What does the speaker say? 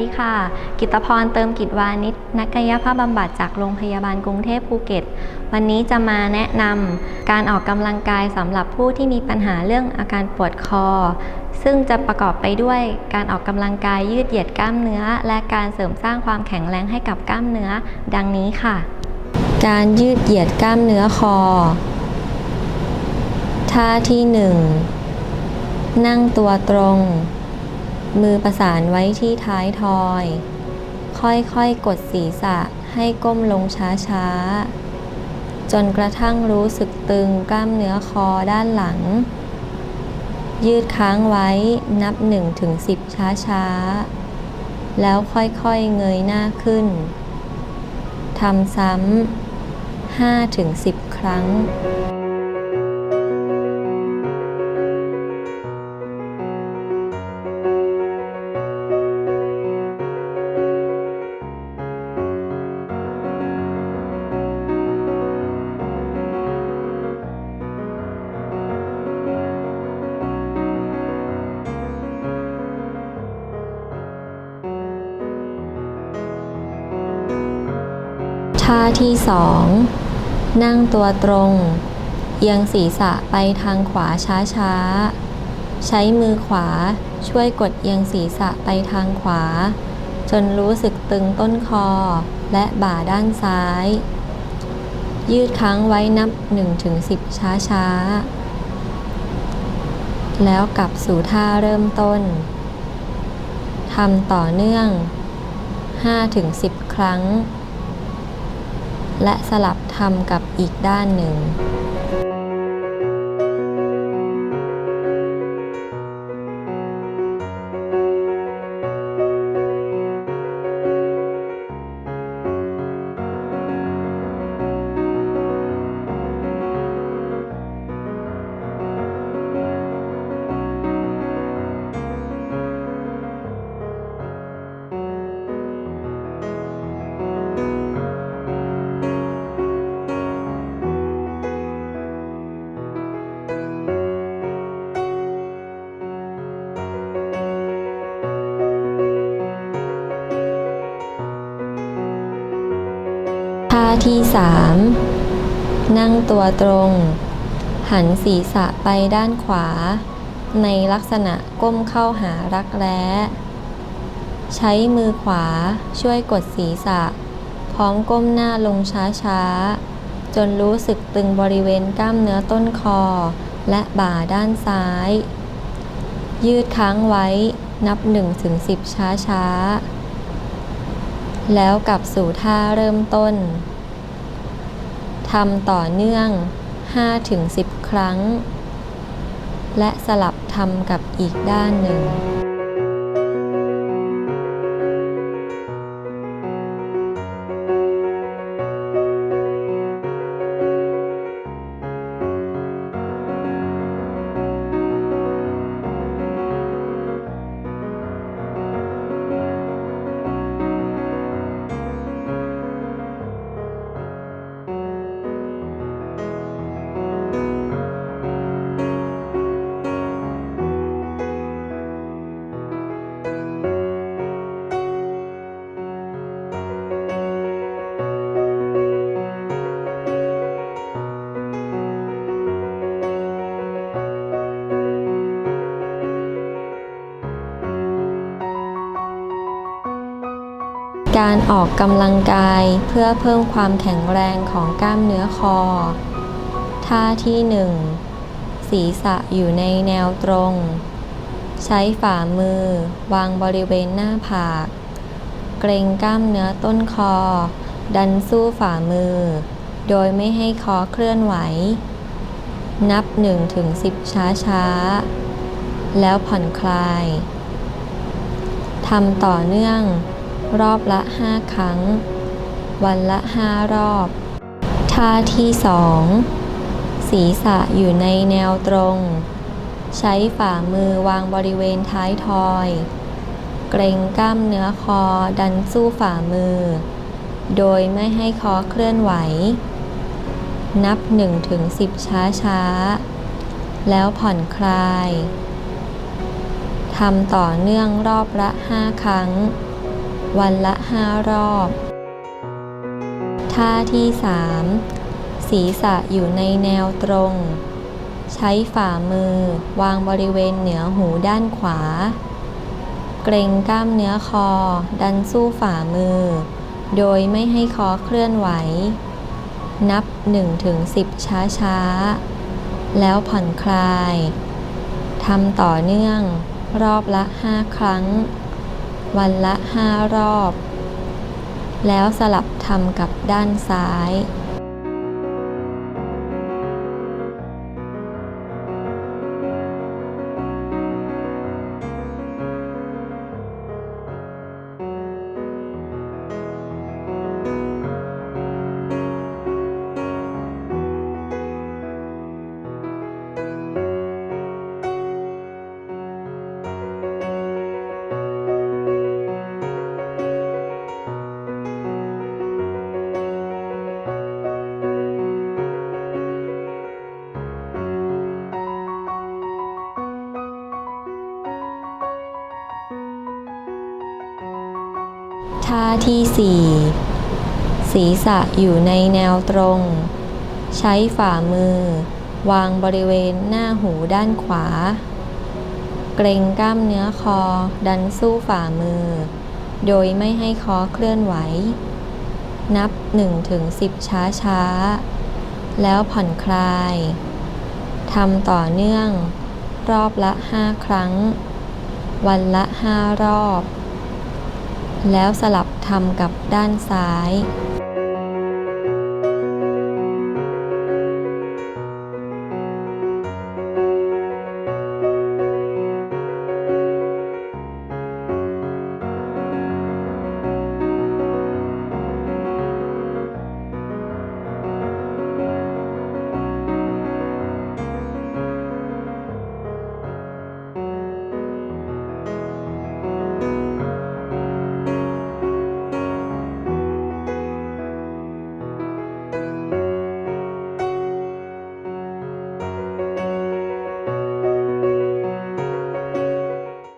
ดีค่ะ กิตพรเติมกิจวานิชนักกายภาพบำบัดจากโรงพยาบาลกรุงเทพภูเก็ต วันนี้จะมาแนะนำการออกกำลังกายสำหรับผู้ที่มีปัญหาเรื่องอาการปวดคอ ซึ่งจะประกอบไปด้วยการออกกำลังกายยืดเหยียดกล้ามเนื้อ และการเสริมสร้างความแข็งแรงให้กับกล้ามเนื้อ ดังนี้ค่ะ การยืดเหยียดกล้ามเนื้อคอ ท่าที่หนึ่งนั่งตัวตรง มือประสานไว้ที่ท้ายทอย ค่อยๆ กดศีรษะให้ก้มลงช้าๆ จนกระทั่งรู้สึกตึงกล้ามเนื้อคอด้านหลัง ยืดค้างไว้นับ1ถึง10 ช้าๆ แล้วค่อยๆ เงยหน้าขึ้น ทำซ้ำ5ถึง10 ครั้ง ท่าที่สองนั่งตัวตรงเอียงศีรษะไปทางขวาช้าๆ ใช้มือขวาช่วยกดเอียงศีรษะไปทางขวา จนรู้สึกตึงต้นคอและบ่าด้านซ้าย ยืดค้างไว้นับ 1-10 ช้าๆ แล้วกลับสู่ท่าเริ่มต้นทำต่อเนื่อง 5-10 ครั้ง และสลับทำกับอีกด้านหนึ่งาที่สามนั่งตัวตรง หันศีรษะไปด้านขวา ในลักษณะก้มเข้าหารักแร้ ใช้มือขวาช่วยกดศีรษะ พร้อมก้มหน้าลงช้าๆ จนรู้สึกตึงบริเวณกล้ามเนื้อต้นคอ และบ่าด้านซ้าย ยืดค้างไว้นับ1-10ช้าๆ แล้วกลับสู่ท่าเริ่มต้น ทำต่อเนื่อง 5-10 ครั้ง และสลับทำกับอีกด้านหนึ่ง การออกกำลังกายเพื่อเพิ่มความแข็งแรงของกล้ามเนื้อคอ ท่าที่หนึ่งศีรษะอยู่ในแนวตรง ใช้ฝ่ามือ วางบริเวณหน้าผาก เกรงกล้ามเนื้อต้นคอ ดันสู้ฝ่ามือ โดยไม่ให้คอเคลื่อนไหว นับ1ถึง10 ช้าช้าๆแล้วผ่อนคลายทำต่อเนื่อง รอบละ 5 ครั้ง วันละ 5 รอบ ท่าที่สองศีรษะอยู่ในแนวตรง ใช้ฝ่ามือวางบริเวณท้ายทอย เกรงกล้ามเนื้อคอดันสู้ฝ่ามือ โดยไม่ให้คอเคลื่อนไหว นับ 1-10 ช้าช้าแล้วผ่อนคลายทำต่อเนื่องรอบละ 5 ครั้ง วันละ5รอบ ท่าที่ 3 ศีรษะอยู่ในแนวตรง ใช้ฝ่ามือวางบริเวณเหนือหูด้านขวา เกรงกล้ามเนื้อคอดันสู้ฝ่ามือ โดยไม่ให้คอเคลื่อนไหว นับ 1-10 ช้าๆ แล้วผ่อนคลายทำต่อเนื่องรอบละ 5 ครั้ง วันละ5รอบ แล้วสลับทำกับด้านซ้าย 4ศีรษะอยู่ในแนวตรง ใช้ฝ่ามือ วางบริเวณหน้าหูด้านขวา เกรงกล้ามเนื้อคอดันสู้ฝ่ามือ โดยไม่ให้คอเคลื่อนไหว นับ1-10 ช้าช้า แล้วผ่อนคลายทำต่อเนื่อง รอบละ 5 ครั้ง วันละ 5 รอบ แล้วสลับทำกับด้านซ้าย